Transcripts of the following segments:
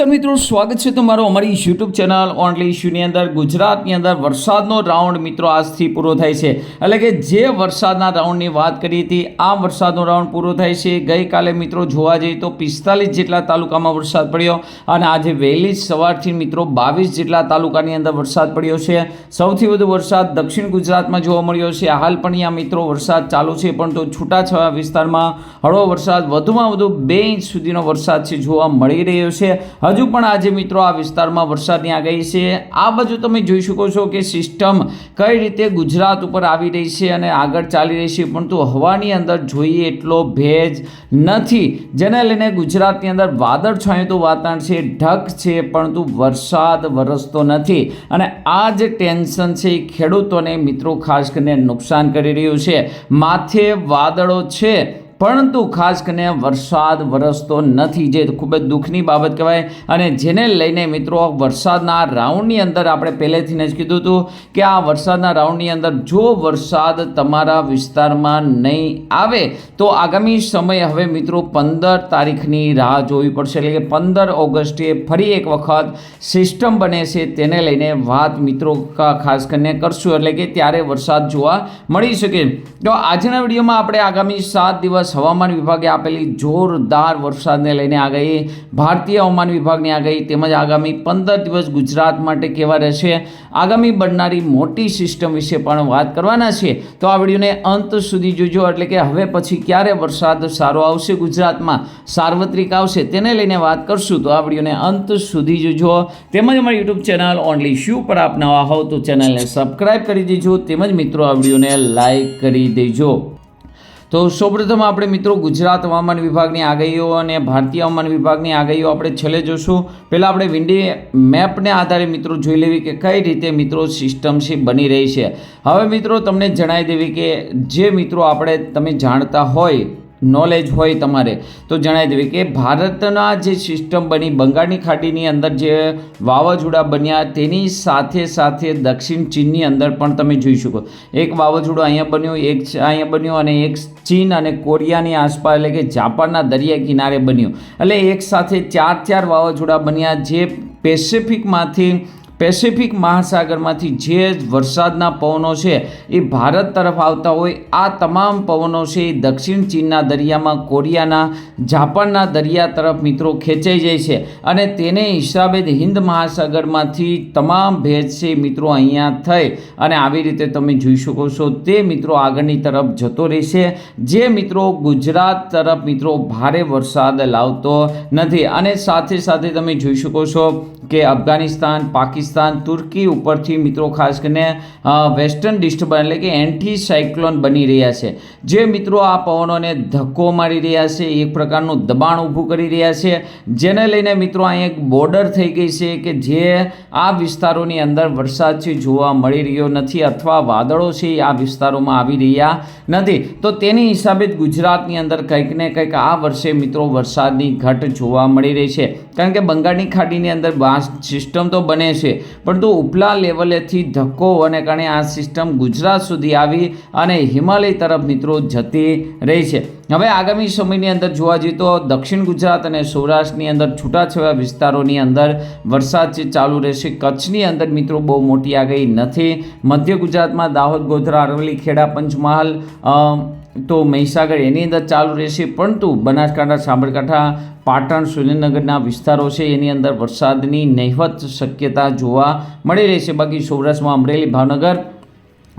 નમસ્કાર મિત્રો, સ્વાગત છે તમારું અમારી યુટ્યુબ ચેનલ ઓનલી ઇશ્યુની અંદર. ગુજરાતની અંદર વરસાદનો રાઉન્ડ મિત્રો આજથી પૂરો થાય છે. એટલે કે જે વરસાદના રાઉન્ડની વાત કરી હતી આ વરસાદનો રાઉન્ડ પૂરો થાય છે. ગઈકાલે મિત્રો જોવા જઈએ તો પિસ્તાલીસ જેટલા તાલુકામાં વરસાદ પડ્યો અને આજે વહેલી સવારથી મિત્રો બાવીસ જેટલા તાલુકાની અંદર વરસાદ પડ્યો છે. સૌથી વધુ વરસાદ દક્ષિણ ગુજરાતમાં જોવા મળ્યો છે. હાલ પણ અહીંયા મિત્રો વરસાદ ચાલુ છે પણ તો છૂટાછવાયા વિસ્તારમાં હળવો વરસાદ વધુમાં વધુ બે ઇંચ સુધીનો વરસાદ છે જોવા મળી રહ્યો છે. હજુ પણ આજે મિત્રો આ વિસ્તારમાં વરસાદની આગાહી છે. આ બાજુ તમે જોઈ શકો છો કે સિસ્ટમ કઈ રીતે ગુજરાત ઉપર આવી રહી છે અને આગળ ચાલી રહી છે. પરંતુ હવાની અંદર જોઈએ એટલો ભેજ નથી, જેને લઈને ગુજરાતની અંદર વાદળ છાયું વાતાવરણ છે, ઢગ છે, પરંતુ વરસાદ વરસતો નથી. અને આ જે ટેન્શન છે એ ખેડૂતોને મિત્રો ખાસ કરીને નુકસાન કરી રહ્યું છે. માથે વાદળો છે પરંતુ ખાસ કરીને વરસાદ વરસતો નથી, જે ખૂબ જ દુઃખની બાબત કહેવાય. અને જેને લઈને મિત્રો, વરસાદના રાઉન્ડની અંદર આપણે પહેલેથી જ કીધું હતું કે આ વરસાદના રાઉન્ડની અંદર જો વરસાદ તમારા વિસ્તારમાં નહીં આવે, તો આગામી સમય હવે મિત્રો પંદર તારીખની રાહ જોવી પડશે. એટલે કે પંદર ઓગસ્ટે ફરી એક વખત સિસ્ટમ બને છે તેને લઈને વાત મિત્રો ખાસ કરીને કરશું. એટલે કે ત્યારે વરસાદ જોવા મળી શકે. તો આજના વિડીયોમાં આપણે આગામી સાત દિવસ હવામાન વિભાગે આપેલી જોરદાર વરસાદને લઈને આગાહી ભારતીય હવામાન વિભાગની આગાહી તેમજ આગામી પંદર દિવસ ગુજરાત માટે કેવા રહેશે? આગામી બનનારી મોટી સિસ્ટમ વિશે પણ વાત કરવાના છે તો આ વિડીયોને અંત સુધી જોજો, એટલે કે હવે પછી ક્યારે વરસાદ સારો આવશે ગુજરાતમાં? સાર્વત્રિક આવશે, તેને લઈને વાત કરશું. તો આ વિડીયોને અંત સુધી જોજો. તેમજ અમારી યુટ્યુબ ચેનલ ઓનલી શ્યુ પર આપ નવા હોવ તો ચેનલને સબસ્ક્રાઈબ કરી દેજો. તેમજ મિત્રો, આ વિડીયોને લાઈક કરી દેજો. તો સૌપ્રથમ આપણે મિત્રો ગુજરાત હવામાન વિભાગની આગાહીઓ અને ભારતીય હવામાન વિભાગની આગાહીઓ આપણે છેલ્લે જોશું. પહેલાં આપણે વિન્ડી મેપને આધારે મિત્રો જોઈ લેવી કે કઈ રીતે મિત્રો સિસ્ટમ બની રહી છે. હવે મિત્રો તમને જણાવી દેવી કે જે મિત્રો આપણે તમે જાણતા હોય નોલેજ હોય તમારે, તો જણાવી દેવી કે ભારતના જે સિસ્ટમ બની, બંગાળની ખાડીની અંદર જે વાવાઝોડા બન્યા, તેની સાથે સાથે દક્ષિણ ચીનની અંદર પણ તમે જોઈ શકો. એક વાવાઝોડું અહીંયા બન્યું, એક અહીંયા બન્યું અને એક ચીન અને કોરિયાની આસપાસ એટલે કે જાપાનના દરિયા કિનારે બન્યું. એટલે એક સાથે ચાર ચાર વાવાઝોડા બન્યા જે પેસિફિકમાંથી પેસિફિક મહાસાગરમાંથી જે વરસાદના પવનો છે એ ભારત તરફ આવતા હોય, આ તમામ પવનો છે એ દક્ષિણ ચીનના દરિયામાં કોરિયાના, જાપાનના દરિયા તરફ મિત્રો ખેંચાઈ જાય છે. અને તેને હિસાબે હિન્દ મહાસાગરમાંથી તમામ ભેજ છે મિત્રો અહીંયા થઈ. અને આવી રીતે તમે જોઈ શકો છો, તે મિત્રો આગળની તરફ જતો રહેશે. જે મિત્રો ગુજરાત તરફ મિત્રો ભારે વરસાદ લાવતો નથી. અને સાથે સાથે તમે જોઈ શકો છો કે અફઘાનિસ્તાન, પાકિસ્તાન તુર્કી ઉપરથી મિત્રો ખાસ કરીને વેસ્ટર્ન ડિસ્ટર્બન્સ એટલે કે એન્ટી સાયક્લોન બની રહ્યા છે. જે મિત્રો આ પવનોને ધક્કો મારી રહ્યા છે, એક પ્રકારનું દબાણ ઊભું કરી રહ્યા છે, જેને લઈને મિત્રો અહીં એક બોર્ડર થઈ ગઈ છે કે જે આ વિસ્તારોની અંદર વરસાદ છે, જોવા મળી રહ્યો નથી અથવા વાદળો છે આ વિસ્તારોમાં આવી રહ્યા નથી. તો તેની હિસાબે ગુજરાતની અંદર કંઈક ને કંઈક આ વર્ષે મિત્રો વરસાદની ઘટ જોવા મળી રહી છે. કારણ કે બંગાળની ખાડીની અંદર સિસ્ટમ તો બને છે. પરંતુ ઉપલા લેવલેથી ધક્કો અને કારણે આ સિસ્ટમ ગુજરાત સુધી આવી અને હિમાલય તરફ મિત્રો જતી રહી છે. હવે આગામી સમયની અંદર જોવા જઈએ તો દક્ષિણ ગુજરાત અને સૌરાષ્ટ્રની અંદર છૂટાછવાયા વિસ્તારોની અંદર વરસાદ જે ચાલુ રહેશે, કચ્છની અંદર મિત્રો બહુ મોટી આગાહી નથી. મધ્ય ગુજરાતમાં દાહોદ, ગોધરા, અરવલ્લી, ખેડા, પંચમહાલ તો મહીસાગર એની અંદર ચાલુ રહેશે, પરંતુ બનાસકાંઠા, સાબરકાંઠા, પાટણ, સુરેન્દ્રનગરના વિસ્તારો છે, એની અંદર વરસાદની નહિવત શક્યતા જોવા મળી રહી છે. બાકી સૌરાષ્ટ્રમાં અમરેલી, ભાવનગર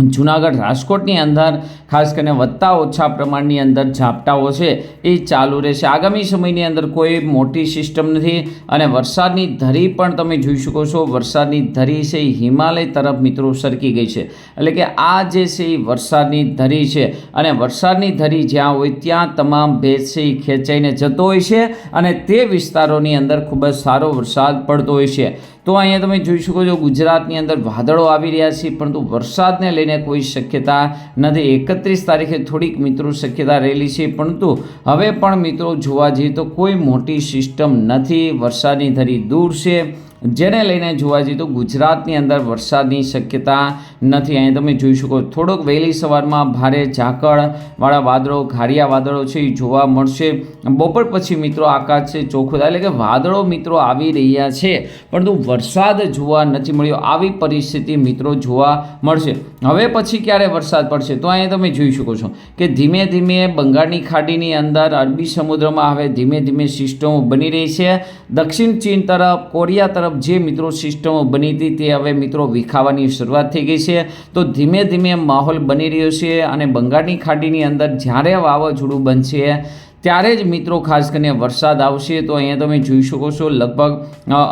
જુનાગઢ રાજકોટની અંદર, ખાસ કરીને વધતા ઓછા પ્રમાણની અંદર ઝાપટાઓ છે, એ ચાલુ રહેશે. આગામી સમયની અંદર કોઈ મોટી સિસ્ટમ નથી અને વરસાદની ધરી પણ તમે જોઈ શકો છો, વરસાદની ધરી છે એ હિમાલય તરફ મિત્રો સરકી ગઈ છે. એટલે કે આ જે છે એ વરસાદની ધરી છે અને વરસાદની ધરી જ્યાં હોય ત્યાં તમામ ભેજ છે એ ખેંચાઈને જતો હોય છે અને તે વિસ્તારોની અંદર ખૂબ જ સારો વરસાદ પડતો હોય છે. તો અહીંયા તમે જોઈ શકો છો ગુજરાતની અંદર વાદળો આવી રહ્યા છે, પરંતુ વરસાદને લઈને કોઈ શક્યતા નથી. એકત્રીસ તારીખે થોડીક મિત્રો શક્યતા રહેલી છે, પરંતુ હવે પણ મિત્રો જોવા જઈએ તો કોઈ મોટી સિસ્ટમ નથી. વરસાદની ધરી દૂર છે. જેને લઈને જોવા જઈએ તો ગુજરાતની અંદર વરસાદની શક્યતા નથી. અહીં તમે જોઈ શકો થોડોક વહેલી સવારમાં ભારે ઝાકળવાળા વાદળો, ઘારિયા વાદળો છે, એ જોવા મળશે. બપોર પછી મિત્રો આકાશ છે ચોખ્ખું થાય, એટલે કે વાદળો મિત્રો આવી રહ્યા છે. પરંતુ વરસાદ જોવા નથી મળ્યો. આવી પરિસ્થિતિ મિત્રો જોવા મળશે. હવે પછી ક્યારે વરસાદ પડશે? તો અહીંયા તમે જોઈ શકો છો કે ધીમે ધીમે બંગાળની ખાડીની અંદર અરબી સમુદ્રમાં હવે ધીમે ધીમે સિસ્ટમો બની રહી છે. દક્ષિણ ચીન તરફ, કોરિયા તરફ જે મિત્રો સિસ્ટમો બની હતી તે હવે મિત્રો વિખાવાની શરૂઆત થઈ ગઈ છે. તો ધીમે ધીમે માહોલ બની રહ્યો છે અને બંગાળની ખાડીની અંદર જ્યારે વાવાઝોડું બનશે ત્યારે જ મિત્રો, ખાસ કરીને વરસાદ આવશે તો અહીંયા તમે જોઈ શકો છો, લગભગ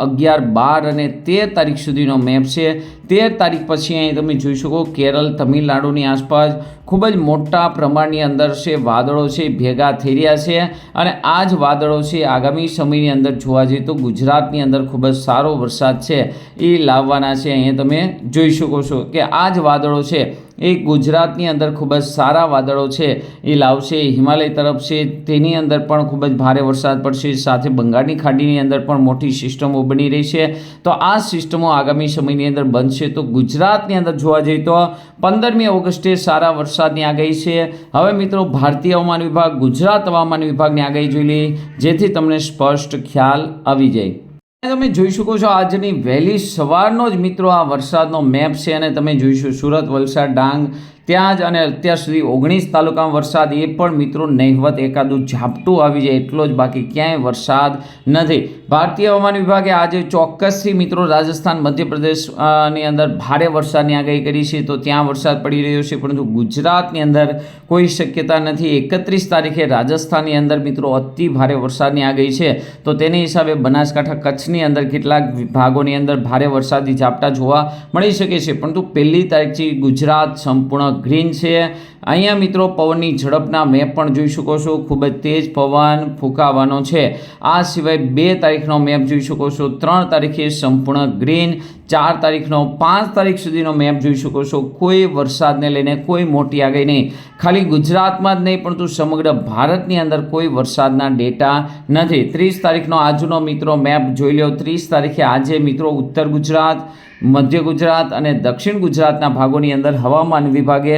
અગિયાર બાર અને તેર તારીખ સુધીનો મેપ છે. તેર તારીખ પછી અહીં તમે જોઈ શકો કેરળ, તમિલનાડુની આસપાસ ખૂબ જ મોટા પ્રમાણની અંદર છે, વાદળો છે, ભેગા થઈ રહ્યા છે અને આ જ વાદળો છે, આગામી સમયની અંદર જોવા જઈએ તો ગુજરાતની અંદર ખૂબ જ સારો વરસાદ છે એ લાવવાના છે. અહીંયા તમે જોઈ શકો છો કે આ જ વાદળો છે એ ગુજરાતની અંદર ખૂબ જ સારા વાદળો છે. એ લાવશે હિમાલય તરફ છે. તેની અંદર પણ ખૂબ જ ભારે વરસાદ પડશે. સાથે બંગાળની ખાડીની અંદર પણ મોટી સિસ્ટમો બની રહી છે તો આ સિસ્ટમો આગામી સમયની અંદર બનશે. તો ગુજરાતની અંદર જોવા જઈએ તો પંદરમી ઓગસ્ટે સારા વરસાદની આગાહી છે. હવે મિત્રો, ભારતીય હવામાન વિભાગ, ગુજરાત હવામાન વિભાગની આગાહી જોઈ લઈએ. જેથી તમને સ્પષ્ટ ખ્યાલ આવી જાય. તમે જોઈ શકો છો આજની વહેલી સવારનો જ મિત્રો આ વરસાદનો મેપ છે અને તમે જોઈશું સુરત, વલસાડ, ડાંગ ત્યાં જ અને અત્યાર સુધી ઓગણીસ તાલુકામાં વરસાદ, એ પણ મિત્રો નહિવત એકાદું ઝાપટું આવી જાય, એટલો જ બાકી ક્યાંય વરસાદ નથી. ભારતીય હવામાન વિભાગે આજે ચોક્કસથી મિત્રો રાજસ્થાન, મધ્યપ્રદેશની અંદર ભારે વરસાદની આગાહી કરી છે, તો ત્યાં વરસાદ પડી રહ્યો છે, પરંતુ ગુજરાતની અંદર કોઈ શક્યતા નથી. એકત્રીસ તારીખે રાજસ્થાનની અંદર મિત્રો અતિ ભારે વરસાદની આગાહી છે, તો તેની હિસાબે બનાસકાંઠા કચ્છની અંદર કેટલાક ભાગોની અંદર ભારે વરસાદી ઝાપટા જોવા મળી શકે છે, પરંતુ પહેલી તારીખથી ગુજરાત સંપૂર્ણ ગ્રીન છે. અહીંયા મિત્રો પવનની ઝડપના મેપ પણ જોઈ શકો છો. ખૂબ જ તેજ પવન ફૂંકાવાનો છે. આ સિવાય બે તારીખનો મેપ જોઈ શકો છો. ત્રણ તારીખે સંપૂર્ણ ગ્રીન, ચાર તારીખનો, પાંચ તારીખ સુધીનો મેપ જોઈ શકો છો. કોઈ વરસાદને લઈને કોઈ મોટી આગાહી નહીં. ખાલી ગુજરાતમાં જ નહીં, પરંતુ સમગ્ર ભારતની અંદર કોઈ વરસાદના ડેટા નથી. ત્રીસ તારીખનો આજનો મિત્રો મેપ જોઈ લો. ત્રીસ તારીખે આજે મિત્રો ઉત્તર ગુજરાત મધ્ય ગુજરાત અને દક્ષિણ ગુજરાતના ભાગોની અંદર હવામાન વિભાગે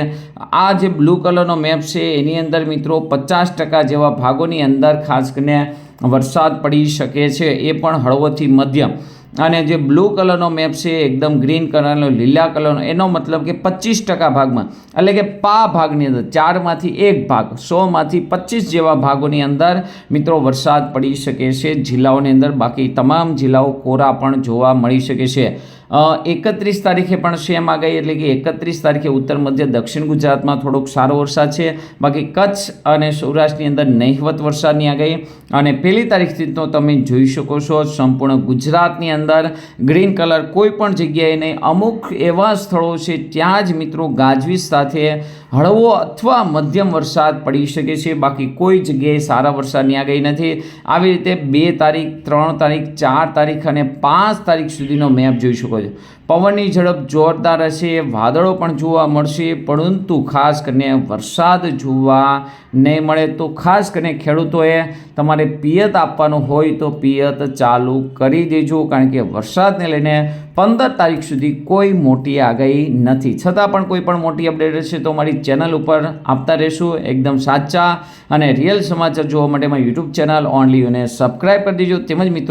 આ જે બ્લુ કલરનો મેપ છે, એની અંદર મિત્રો પચાસ ટકા જેવા ભાગોની અંદર ખાસ કરીને વરસાદ પડી શકે છે, એ પણ હળવોથી મધ્યમ. અને જે બ્લુ કલરનો મેપ છે, એકદમ ગ્રીન કલરનો, લીલા કલરનો, એનો મતલબ કે પચીસ ટકા ભાગમાં, એટલે કે પા ભાગની અંદર, ચારમાંથી એક ભાગ, સોમાંથી પચીસ જેવા ભાગોની અંદર મિત્રો વરસાદ પડી શકે છે, જિલ્લાઓની અંદર બાકી તમામ જિલ્લાઓ કોરા પણ જોવા મળી શકે છે. એકત્રીસ તારીખે પણ સેમ આગાહી એટલે કે એકત્રીસ તારીખે ઉત્તર મધ્ય દક્ષિણ ગુજરાતમાં થોડોક સારો વરસાદ છે. બાકી કચ્છ અને સૌરાષ્ટ્રની અંદર નહિવત વરસાદની આગાહી અને પહેલી તારીખથી તો તમે જોઈ શકો છો સંપૂર્ણ ગુજરાતની અંદર ગ્રીન કલર કોઈ પણ જગ્યાએ નહીં. અમુક એવા સ્થળો છે ત્યાં જ મિત્રો ગાજવીજ સાથે હળવો અથવા મધ્યમ વરસાદ પડી શકે છે. બાકી કોઈ જગ્યાએ સારા વરસાદની આગાહી નથી. આવી રીતે બે તારીખ, ત્રણ તારીખ, ચાર તારીખ અને પાંચ તારીખ સુધીનો મેપ જોઈ શકો છો પવનની ઝડપ જોરદાર હશે વાદળો પણ જોવા મળશે, પરંતુ ખાસ કરીને વરસાદ જોવા નહીં મળે તો ખાસ કરીને ખેડૂતોએ તમારે પિયત આપવાનું હોય તો પિયત ચાલુ કરી દેજો, કારણ કે વરસાદને લઈને પંદર તારીખ સુધી કોઈ મોટી આગાહી નથી. છતાં પણ કોઈ પણ મોટી અપડેટ હશે તો મારી ચેનલ ઉપર આપતા રહેશું. એકદમ સાચા અને રિયલ સમાચાર જોવા માટે મારી યુટ્યુબ ચેનલ ઓનલી અને સબસ્ક્રાઈબ કરી દેજો. તેમજ મિત્રો